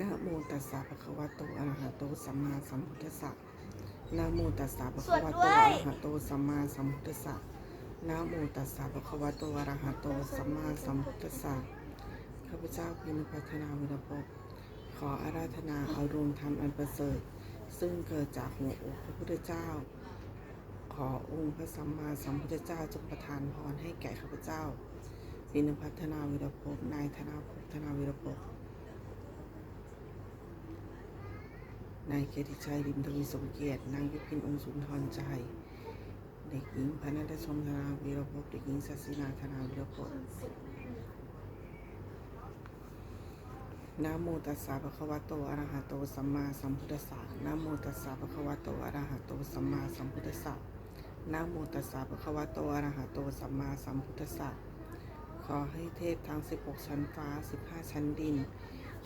นะโมตัสสะภะคะวะโตอะระหะโตสัมมาสัมพุทธัสสะนะโมตัสสะภะคะวะโตอะระหะโตสัมมาสัมพุทธัสสะนะโมตัสสะภะคะวะโตอะระหะโตสัมมาสัมพุทธัสสะข้าพเจ้าพิมพัฒนาวิรพขออาราธนาเอาดวงธรรมอันประเสริฐ ซึ่งเกิดจากหัวอกพระพุทธเจ้า ขอองค์พระสัมมาสัมพุทธเจ้าจงประทานพรให้แก่ข้าพเจ้าปินพัฒนาวิรพนายธนาภพธนาวิรพบ นายเกียรติชัยริมทวีสมเกียรติ นางยุพินองค์สุนทรใจ เด็กหญิงพนัทชมธนาวีรภพเด็กหญิงศัสินาธนาวีรภพนะโมตัสสะภะคะวะโตอะระหะโตสัมมาสัมพุทธัสสะนะโมตัสสะภะคะวะโตอะระหะโตสัมมาสัมพุทธัสสะนะโมตัสสะภะคะวะโตอะระหะโตสัมมาสัมพุทธัสสะขอให้เทพทั้ง 16 ชั้นฟ้า 15 ชั้นดิน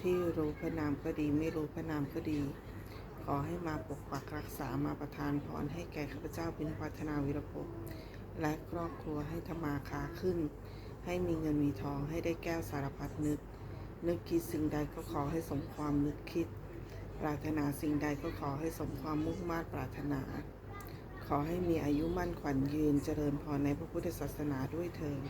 ที่รู้พระนามก็ดี ไม่รู้พระนามก็ดี ขอให้มาปกปักรักษามาประทานพรให้แก่ข้าพเจ้าเป็นพัฒนาวิรพภและครอบครัวให้ธรรมาคาขึ้น ให้มีเงินมีทองให้ได้แก้วสารพัดนึก นึกคิดสิ่งใดก็ขอให้สมความนึกคิด ปรารถนาสิ่งใดก็ขอให้สมความมุ่งมา่ปรารถนา ขอให้มีอายุมั่นขวัญยืนเจริญพรในพระพุทธศาสนาด้วยเถิด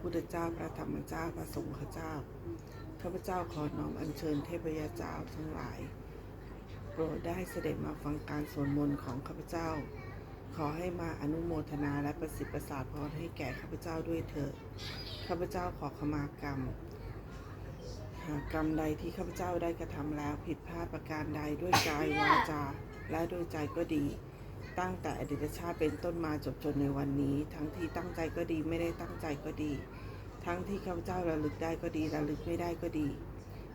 พุทธเจ้าพระธรรมเจ้าพระสงฆ์เจ้าข้าพเจ้าขอน้อมอัญเชิญเทพยาเจ้าทั้งหลาย โปรดได้เสด็จมาฟังการสวดมนต์ของข้าพเจ้า ขอให้มาอนุโมทนาและประสิทธิ์ประสาทพรให้แก่ข้าพเจ้าด้วยเถิดข้าพเจ้าขอขมากรรมหากกรรมใดที่ข้าพเจ้าได้กระทำแล้วผิดพลาดประการใดด้วยกายวาจาและด้วยใจก็ดี ตั้งแต่อดีตชาติเป็นต้นมาจบจนในวันนี้ ทั้งที่ตั้งใจก็ดีไม่ได้ตั้งใจก็ดี ทั้งที่ข้าพเจ้าระลึกได้ก็ดีระลึกไม่ได้ก็ดี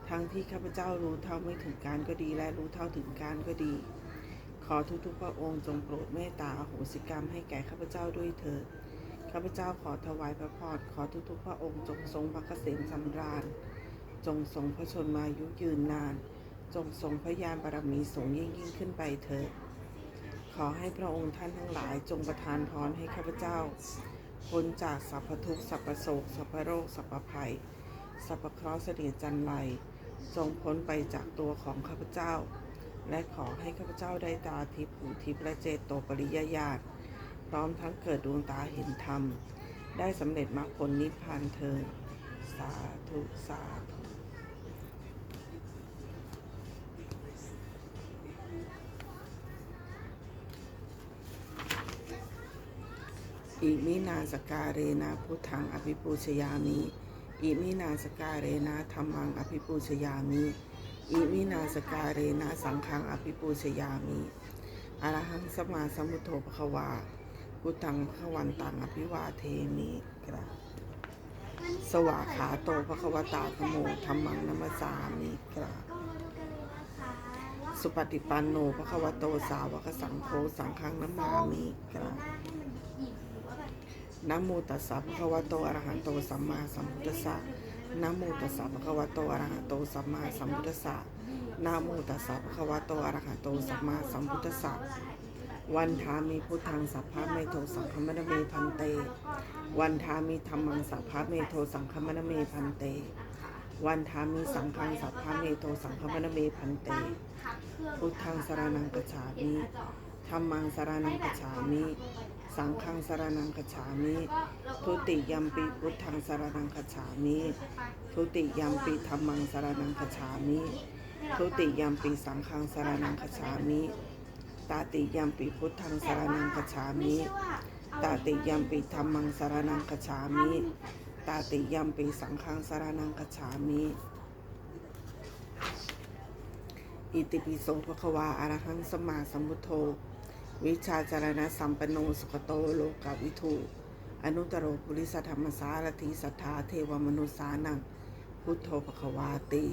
ทั้งที่ข้าพเจ้ารู้เท่าไม่ถึงการก็ดี และรู้เท่าถึงการก็ดี ขอทุกๆพระองค์จงโปรดเมตตาอโหสิกรรมให้แก่ข้าพเจ้าด้วยเถิดข้าพเจ้าขอถวายพระพรขอทุกๆพระองค์จงทรงพระเกษมสำราญ จงทรงพระชนมายุยืนนาน จงทรงพระญาณบารมีสูงยิ่งยิ่งขึ้นไปเถิดขอให้พระองค์ท่านทั้งหลายจงประทานพรให้ข้าพเจ้า พ้นจากสรรพทุกข์สรรพโศกสรรพโรคสรรพภัยสรรพเคราะห์เสนียจันไรจงพ้นไปจากตัวของข้าพเจ้า และขอให้ข้าพเจ้าได้ตาทิพย์หูทิพย์และเจโตปริยญาณพร้อมทั้งเกิดดวงตาเห็นธรรม ได้สำเร็จมรรคผลนิพพานเถิดสาธุสา อิมินาสการเรนะพุทธังอภิปูชยามิอิมินาสการเรนะธรรมังอภิปูชยามิอิมินาสการเรนะสังฆังอภิปูชยามิอรหังสมมาสมพุทโธภควาพุทธังพวันตังอภิวาเทมิกราสวาขาโตภควตาธโมธรรมังนัมสามิกราสุปฏิปันโนภควโตสาวกสังโฆสังฆังนัมมามิกรา นะโมตัสสะภะคะวะโตอะระหะโตสัมมาสัมพุทธัสสะนะโมตัสสะภะคะวะโตอะระหะโตสัมมาสัมพุทธัสสะนะโมตัสสะภะคะวะโตอะระหะโตสัมมาสัมพุทธัสสะวันทามีพุทธังสัพพะเมโทสังฆมนเมพันเต วันทามีธรรมังสัพพะเมโทสังฆมนเมพันเต วันทามีสังฆังสัพพะเมโทสังฆมนเมพันเต พุทธังสรนังกัจฉามิธรรมังสรนังกัจฉามิ สังฆังสรนังคัจฉามิทุติยมปีพุทธังสารนังคัจฉามิทุติยมปีธรรมังสารนังคัจฉามิทุติยมปีสังฆังสรนังคัจฉามิตาติยมปีพุทธังสารนังคัจฉามิตาติยมปีธรรมังสารนังคัจฉามิตาติยมปีสังฆังสรนังคัจฉามิอิติปิโสภควาอรหังสมมาสัมพุทโธ วิชาจารณะสัมปนโนสุขโตโลกาวิทูอนุตรโรปุริสธรรมสารถิสัทธาเทวมนุสานัง พุทโธภควาติ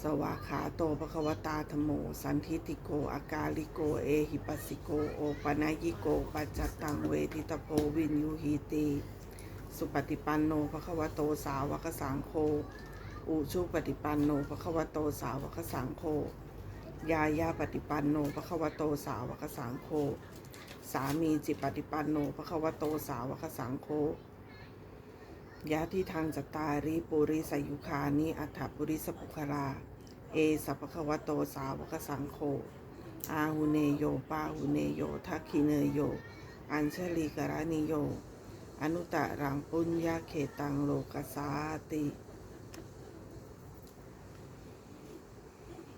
สวาขาโตภควตาธโม สันทิติโก อากาลิโก เอหิปัสสิโก โอปนายิโก ปัจจตังเวทิตโพวินยูหีติสุปฏิปันโนภควโตสาวกสังโฆ อุชุปฏิปันโนภควโตสาวกสังโฆ ยายาปฏิปันโนภควโตสาวกสังโฆสามีจิตปฏิปันโนภควโตสาวกสังโฆยะที่ทางจตาริปุริสยุคานิอัฏฐปุริสปุคลาเอสัพพควโตสาวกสังโฆอาหุเนโยปาหุเนโยทักขิเนโย อัญชลีกรานิโย อนุตตรังปุญญาเขตังโลกสาติ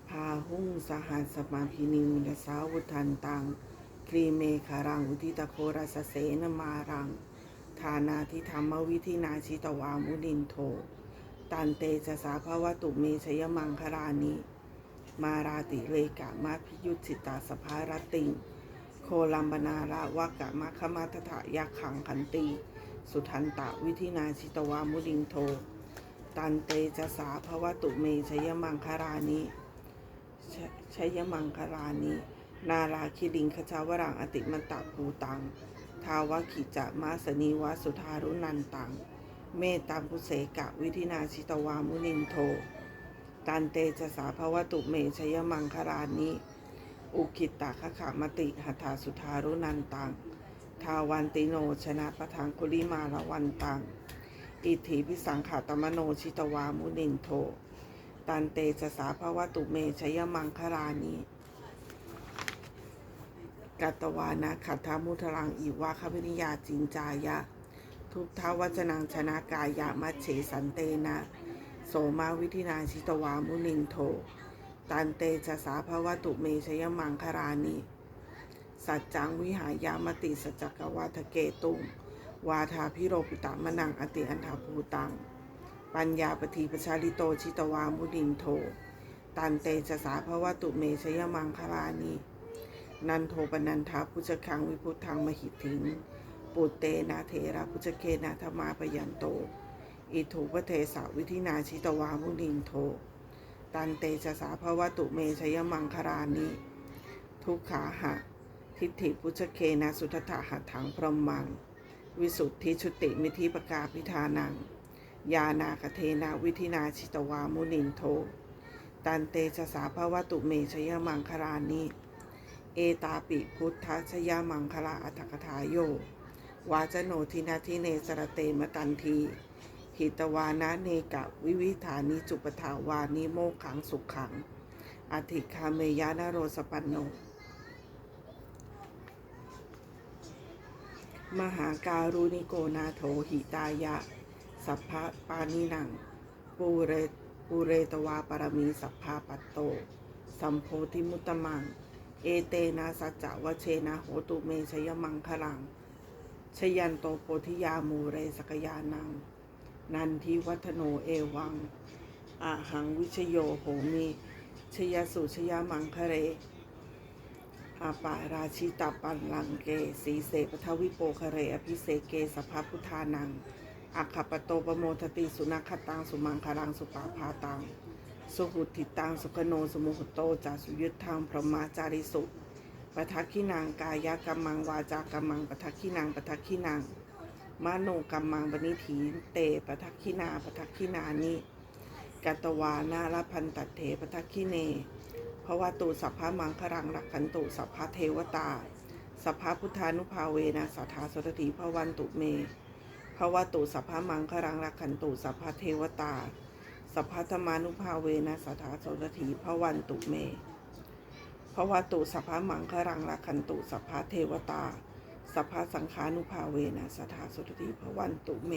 พาหุงสหัสมาพินิมุลสาวุทันตังกรีเมคารังอุทิตโครัสเสนมารัง ฐานาทิธรรมวิธินาชิตวามุนินโท ตันเตจะสาภวตุเมชยมังคลานิ มาราติเรกะมาพิยุติตาสภารติง โคลัมบนาระวะกะมะขมาทถะยักขังขันตี สุทันตะวิธินาชิตวามุนินโท ตันเตจะสาภวตุเมชยมังคลานิ ชชยมังคลานินาราคิลิงขจาวรังอติมันตะภูตัง ทาวะขิจะมาสนีวสุทารุนันตัง เมตตาภุเสกะวิธินาชิตวามุนินโท ตันเตจะสาภวตุเมชยมังคลานิอุคิตตาคขามติหัตถาสุทารุนันตัง ทาวันติโนชนะปะทังคุลิมาละวันตัง อิทธิพิสังขาตมโนชิตวามุนินโท ตันเตจะสาภวตุเมชยมังคลานิกัตวานะขัตถามุทลังอีวาคพินิยาจินจายะ ทุกทาวัจนังชนะกายะมัชเฉสันเตนะ โสมาวิธินาชิตวามุนินโทตันเตจะสาภวตุเมชยมังคลานิสัจจังวิหายามติสจจกวาทเกตุง วาทาพิโรปิตามนังอติอันถาภูตัง ปัญญาปฏิปชาลิโตชิตวามุนินโท ตันเตจะสาภวตุเมชยมังคลานินันโทปนันทาพุชคังวิพุทธังมหิทิงปุตเตนะเทระพุชเคนะธรรมาปยันโต อิถูปเทสาวิธินาชิตวามุนินโท ตันเตจะสาภวตุเมชยมังคลานิทุกขาหะ ทิฏฐิพุชเคนะสุทธะหัตถังพรหมัง วิสุทธิชุติมิธิปกาพิธานัง ยานาคเทนาวิธินาชิตวามุนินโท ตันเตจะสาภวตุเมชยมังคลานิ เอตาปิพุทธชยมังคลาอัตถกถาโยวาจโนทินาทิเนสรเตมตันทีหิตวานะเนกะวิวิธานิจุปถาวานิโมขังสุขขัง อธิคาเมยานโรสปันโน มหาการุณิโกนาโถหิตายะ สัพพะปานิหนังปูเรปูเรตวาปรมีสัพพาปัตโต สัมโพธิมุตตมัง เอเตนะสัจจะวเชนะโหตุเมชยมังคลัง ชยันโตโพธิยามูเรสกยานัง นันทิวัฒโนเอวังอาหังวิชโยโหมิชยสุชยมังคะเรอาปาราชิตาปันลังเก สีเสปทวิโปคะเร อภิเสเกสภพุทธานัง อัคคปโตปโมทติสุนัขตังสุมังคลังสุปาพาตัง สุหุติตังสุขโนสุโมหโตจาสุยุทธังพรหมาจาริสุปทักขินางกายกรรมังวาจากรรมังปทักขินางปทักขินางมโนกรรมังบนิถีเตปทักขินาปทักขินานิกัตวานาลพันตัดเถปทักขิเนเพราะว่าตูสัพพะมังครังรักขันตุสัพพะเทวตาสัพพะพุทธานุภาเวนะสัทธาสรติพวันตุเม เพราะว่าตูสัพพะมังครังรักขันตุสัพพะเทวตา สัพพะธรรมานุภาเวนะสัทธาสรติพระวันตุเมเพราะว่าตูสัพพะมังครังรักขันตุสัพพะเทวตา สัพพะสังขานุภาเวนะสัทธาสรติพระวันตุเม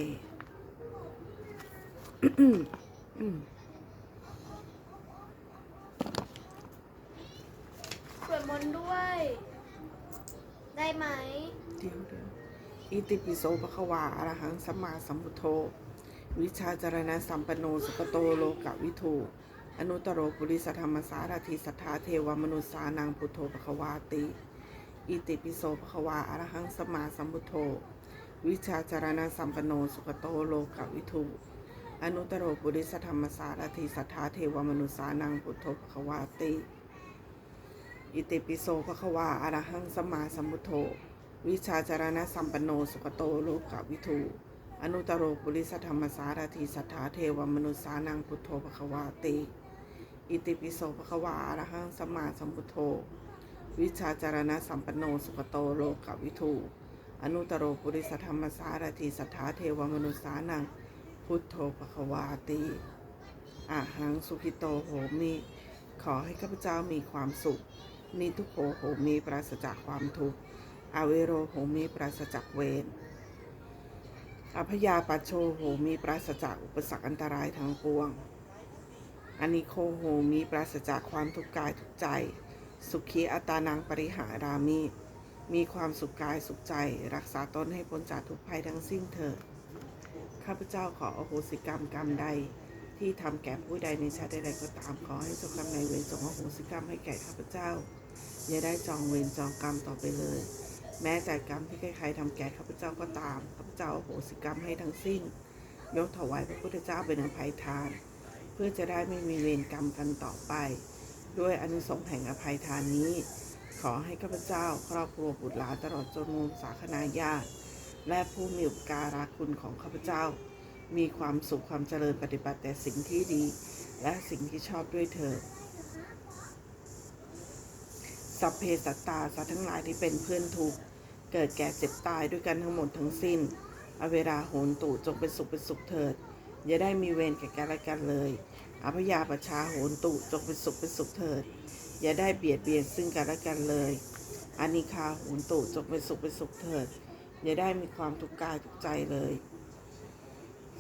สวดมนต์ด้วย ได้ไหมเดี๋ยวเดี๋ยว อิติปิโสภควาอรหังสัมมาสัมพุทโธ วิชาจารณะสัมปันโนสุปโตโลกวิทูอนุตตโรปุริสธรรมสารถิสัทธาเทวมนุษสานังพุทโธภควาติ อิติปิโสภควาอรหังสัมมาสัมพุทโธ วิชาจารณะสัมปันโนสุปโตโลกวิทูอนุตตโรปุริสธรรมสารถิสัทธาเทวมนุษสานังพุทโธภควาติ อิติปิโสภควาอรหังสัมมาสัมพุทโธ วิชาจารณะสัมปันโนสุขโตโลกวิทูอนุตโรปุริสธรรมสารถิสัทธาเทวมนุษสานังพุทโธภควาติ อิติปิโสภควาอรหังสัมมาสัมพุทโธ วิชาจารณะสัมปันโนสุขโตโลกวิทูอนุตโรปุริสธรรมสารถีสัทธาเทวมนุษสานังพุทโธภควาติอาหังสุขิโตโหมิ ขอให้ข้าพเจ้ามีความสุข นิทุโขโหมีปราศจากความทุกข์ อาเวโรโหมีปราศจากเวรอพยาปัจโชโหมีปราศจากอุปสรรคอันตรายทั้งปวงอานิโคโหมีปราศจากความทุกข์กายทุกใจ สุขีอัตานังปริหารามิ มีความสุขกายสุขใจ รักษาตนให้พ้นจากทุกภัยทั้งสิ้นเถิดข้าพเจ้าขออโหสิกรรมกรรมใดที่ทำแก่ผู้ใดในชาติใดก็ตามขอให้เจ้ากรรมนายเวรจงอโหสิกรรมให้แก่ข้าพเจ้า อย่าได้จองเวรจองกรรมต่อไปเลย แม้แต่กรรมที่ใครๆทำแก่ข้าพเจ้าก็ตามข้าพเจ้าโหสิกรรมให้ทั้งสิ้น ยกถวายพระพุทธเจ้าเป็นอภัยทาน เพื่อจะได้ไม่มีเวรกรรมกันต่อไป ด้วยอนุสงส์แห่งอภัยทานนี้ ขอให้ข้าพเจ้าครอบครัวบุตรหลานตลอดจนวงศาคณาญาติและผู้มีอุปการะคุณของข้าพเจ้า มีความสุขความเจริญปฏิบัติแต่สิ่งที่ดี และสิ่งที่ชอบด้วยเถิดสัพเพสัตตาสัตว์ทั้งหลายที่เป็นเพื่อนทุกข์ เกิดแก่เจ็บตายด้วยกันทั้งหมดทั้งสิ้น อเวลาโหนตุจงเป็นสุขเป็นสุขเถิด อย่าได้มีเวรแก่กันและกันเลยอภยาประชาโหนตุจงเป็นสุขเป็นสุขเถิด อย่าได้เบียดเบียนซึ่งกันและกันเลยอานิคาโหนตุจงเป็นสุขเป็นสุขเถิด อย่าได้มีความทุกข์กายทุกใจเลย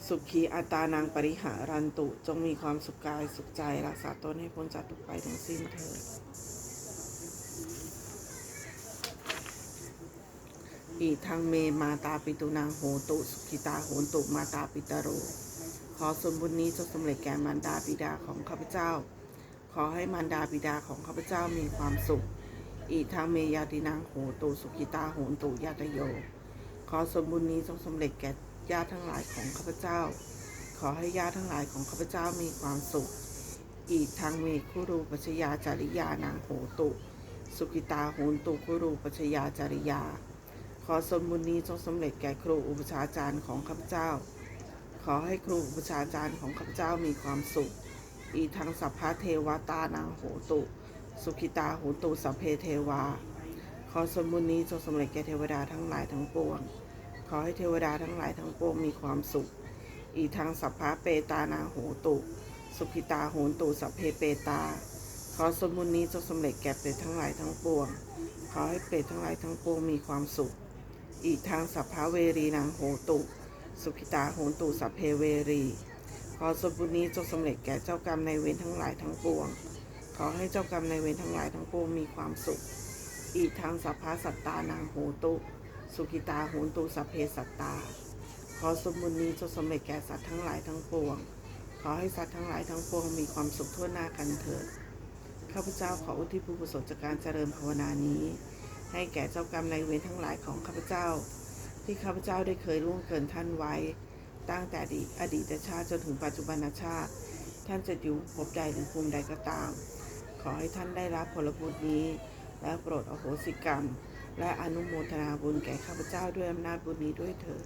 สุขีอัตานางปริหารันตุจงมีความสุขกายสุขใจรักษาตนให้พ้นจากทุกภัยทั้งสิ้นเถิด อีทางเมมาตาปิตุนางโหตุสุขิตาโหนตุมาตาปิตาโร ขอส่วนบุญนี้จงสำเร็จแก่มารดาบิดาของข้าพเจ้า ขอให้มารดาบิดาของข้าพเจ้ามีความสุข อีทางเมยาตินางโหตุสุขิตาโหนตุยาตโย ขอส่วนบุญนี้จงสำเร็จแก่ญาติทั้งหลายของข้าพเจ้า ขอให้ญาติทั้งหลายของข้าพเจ้ามีความสุข อีทางเมคุรูปัชยาจาริยานางโหตุ สุขิตาโหนตุคุรูปัชยาจาริยา อส่วนบุญนี้จงสำเร็จแก่ครูอุปชาจารย์ของข้าพเจ้า ขอให้ครูอุปชาจารย์ของข้าพเจ้ามีความสุข อีทางสัพพะเทวตานางโหตุ สุขิตาโหตุสัพเพเทวา ขอส่วนบุญนี้จงสำเร็จแก่เทวดาทั้งหลายทั้งปวง ขอให้เทวดาทั้งหลายทั้งปวงมีความสุข อีทางสัพพะเปตานาโหตุ สุขิตาโหตุสัพเพเปตา ขอส่วนบุญนี้จงสำเร็จแก่เปรตทั้งหลายทั้งปวง ขอให้เปรตทั้งหลายทั้งปวงมีความสุข อีกทางสัพพะเวรีนางโหตุ สุขิตาโหตุสัพเพเวรี ขอส่วนบุญนี้จงสำเร็จแก่เจ้ากรรมในเวรทั้งหลายทั้งปวง ขอให้เจ้ากรรมในเวรทั้งหลายทั้งปวงมีความสุข อีกทางสัพพะสัตตานางโหตุ สุขิตาโหตุสัพเพสัตตา ขอส่วนบุญนี้จงสำเร็จแก่สัตว์ทั้งหลายทั้งปวง ขอให้สัตว์ทั้งหลายทั้งปวงมีความสุขทั่วหน้ากันเถิด ข้าพเจ้าขออุทิศบุญกุศลจากการเจริญภาวนานี้ ให้แก่เจ้ากรรมนายเวรทั้งหลายของข้าพเจ้า ที่ข้าพเจ้าได้เคยล่วงเกินท่านไว้ ตั้งแต่อดีตอดีตชาติจนถึงปัจจุบันชาติ ท่านจะอยู่ภพใดหรือภูมิใดก็ตาม ขอให้ท่านได้รับผลบุญนี้ และโปรดอโหสิกรรม และอนุโมทนาบุญแก่ข้าพเจ้าด้วยอำนาจบุญนี้ด้วยเถิด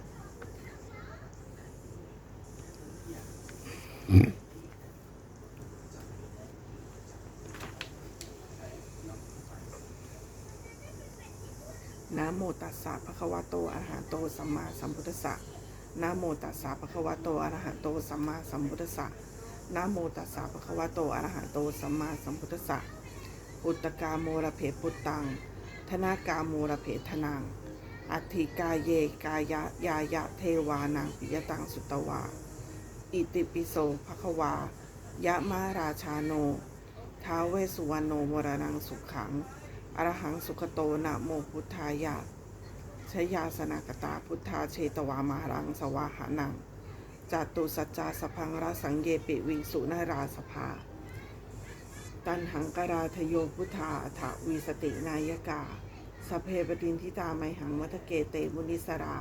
นะโม ตัสสะภะคะวะโตอะระหะโตสัมมาสัมพุทธัสสะนะโมตัสสะภะคะวะโตอะระหะโตสัมมาสัมพุทธัสสะนะโมตัสสะภะคะวะโตอะระหะโตสัมมาสัมพุทธัสสะปุตตกาโมระเพปุตตัง ธนากาโมระเพทนังอัตถิกาเยกายะยายะเทวานังปิยตังสุตวา อิติปิโสภะคะวายะมาราชาโน ท้าเวสุวรรณโนวรนังสุขังอรหังสุขโตนะโมพุทธายะ ชยาสนากตาพุทธาเชตวามารังสวาหานังจตุสัจจาสพังราสังเยปิวิงสุนาราสภา ตันหังกราทโยพุทธาอัฏฐวีสตินายกาสเพปตินทิตาไมหังมัทเกเตมุนิสรา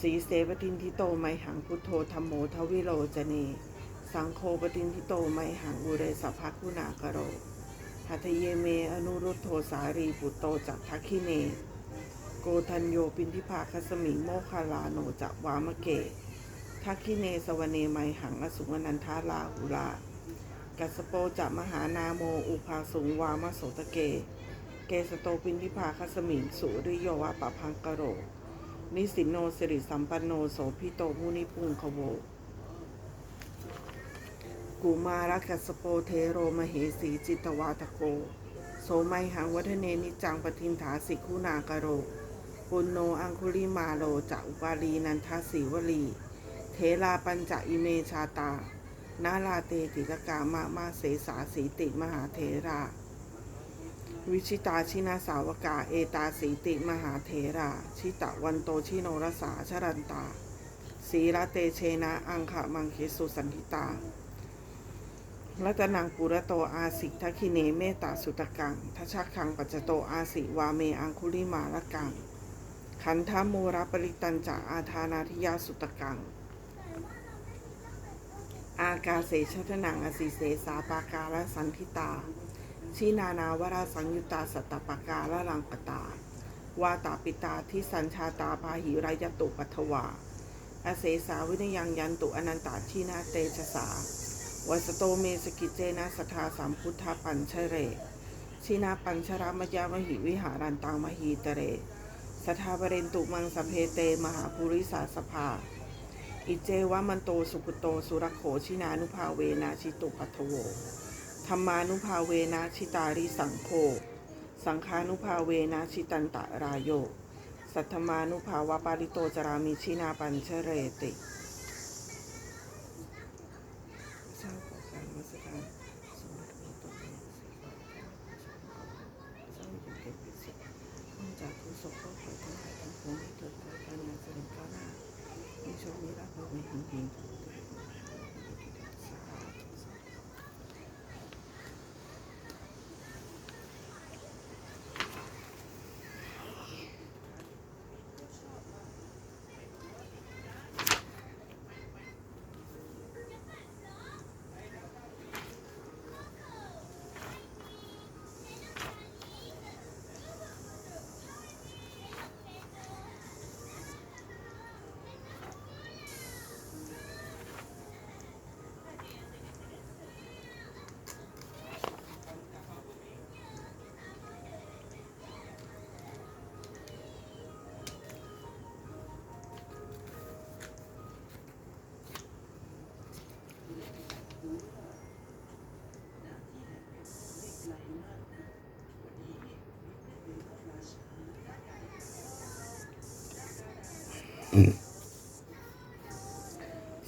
สีเสปตินทิโตไมหังพุทโธธรรมโมทวิโรจเน สังโฆปตินทิโตไมหังอุเรสภคุณากโรหัตถเยเมอนุรุตโทสารีปุตโตจักทักขิเน โกทันโยปินทิภาคสมิงโมคาลาโนจักวามะเกทักขิเนสวเนไมหังอสุวนันทาลาหุลากัสโปจะมหานาโมอุภาสุงวามโสตะเก เกสโตปินทิภาคัสมิงสุริโยวะปะพังกะโร นิสินโนสิริสัมปันโนโสพิโตมุนิพุงคโวกุมารักัสโปเทโรมเหสีจิตวาตโก โสไมหังวัฒเนนิจังปทินถาสิกุนากโร ปุณโนอังคุลิมาโลจะอุปาลีนันทสีวลี เทลาปัญจอิเมชาตา นาลาเตติลกามะมาเสสาสีติมหาเทรา วิชิตาชินาสาวกา เอตาสีติมหาเทรา ชิตะวันโตชิโนรสาชรันตาสีระเตเชนะอังคะมังคิสุสันทิตารัตนังปุระโตอาสิทักขิเนเมตตาสุตกังทัชชักขังปัจจโตอาสิวาเมอังคุลิมาละกัง ขันธมูระปริตันจะอาธานาธิยาสุตกัง อากาเสชทนังอสิเสสาปากาละสันทิตา ชินานาวราสังยุตตาสัตตปากาละลังปตาวาตาปิตาที่สัญชาตาพาหิรายตุปัทวา อเสสาวินยังยันตุอนันตาชีนาเตชะสาวัสโตเมสกิเจนะสทาสัมพุทธปัญชเร ชินาปัญชรามยามหิวิหารันตังมหีตเร สทาบเรนตุมังสเพเต มหาภูริสาสภา อิเจวะมันโตสุกุโตสุรโขชินานุภาเวนะชิตุปัทโวธรรมานุภาเวนะชิตาริสังโฆสังฆานุภาเวนะชิตันตะรายโย สัทธมานุภาวะปาริโตจรามิชินาปัญชเรติ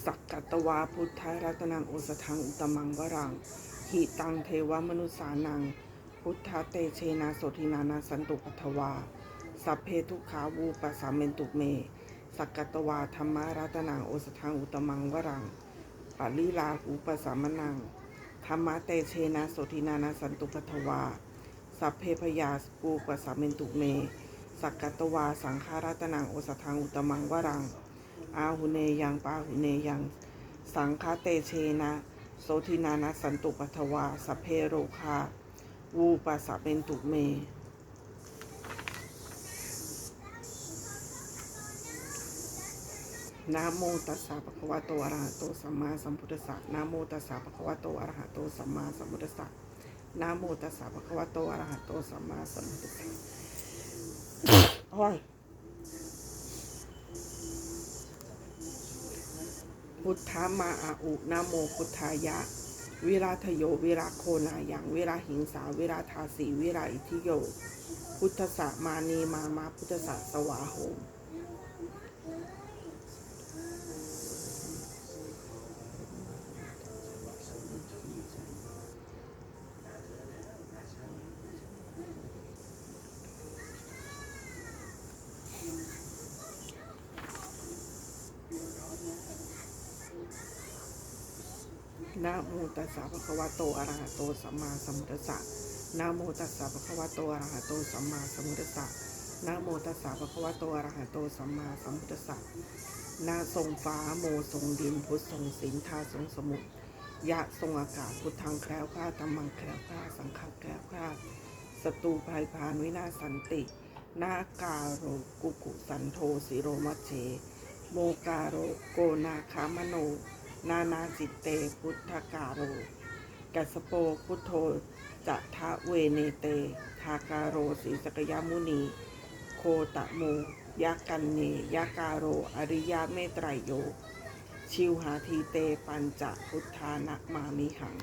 สักกัตวาพุทธรัตนังโอสถังอุตมังวรังหิตังเทวมนุสานัง พุทธเตเชนาโสทินานาสันตุปัทวา สัพเพทุขาวูปสามเมนตุเม สักกัตวาธรรมารัตนังโอสถังอุตมังวรังปาลิลาหูปสามนังธรรมะเตเชนะโสทินานาสันตุปัทวา สัพเพพยาปูปสามเมนตุเม สักกัตวาสังฆารัตนังโอสถังอุตมังวรัง อาหุเนยังปาหุเนยัง สังฆเตเชนะ โสทินานะสันตุปัทวาสเพโรคา วูปัสสะเป็นตุเม นะโมตัสสะภะคะวะโตอะระหะโตสัมมาสัมพุทธัสสะนะโมตัสสะภะคะวะโตอะระหะโตสัมมาสัมพุทธัสสะนะโมตัสสะภะคะวะโตอะระหะโตสัมมาสัมพุทธัสสะ โอ้ยพุทธามาอาอุนาโมพุทธายะ วิราทโยวิราโคนายังวิราหิงสาวิราทาสีวิราอิทิโย พุทธสะมานีมามาพุทธสะสวาโหม นะโมตัสสะภะคะวะโตอะระหะโตสัมมาสัมพุทธัสสะนะโมตัสสะภะคะวะโตอะระหะโตสัมมาสัมพุทธัสสะนะโมตัสสะภะคะวะโตอะระหะโตสัมมาสัมพุทธัสสะนาทรงฟ้าโมทรงดินพุทธทรงศีลทาทรงสมุทรยะทรงอากาศพุทธังแคล้วคลาดธรรมังแคล้วคลาดสังฆังแคล้วคลาดศัตรูภัยพานวินาศสันติ นากาโรกุกุสันโทสิโรมัชเช โมกาโรโกนาคามโน นานาจิตเตพุทธกาโร กัสโปพุทโธจะทะเวเนเต ทาการโรสีสกยามุนี โคตะโมยากันเนยาการโร อริยะเมตรายโย ชิวหาทีเตปัญจพุทธานะมามิหัง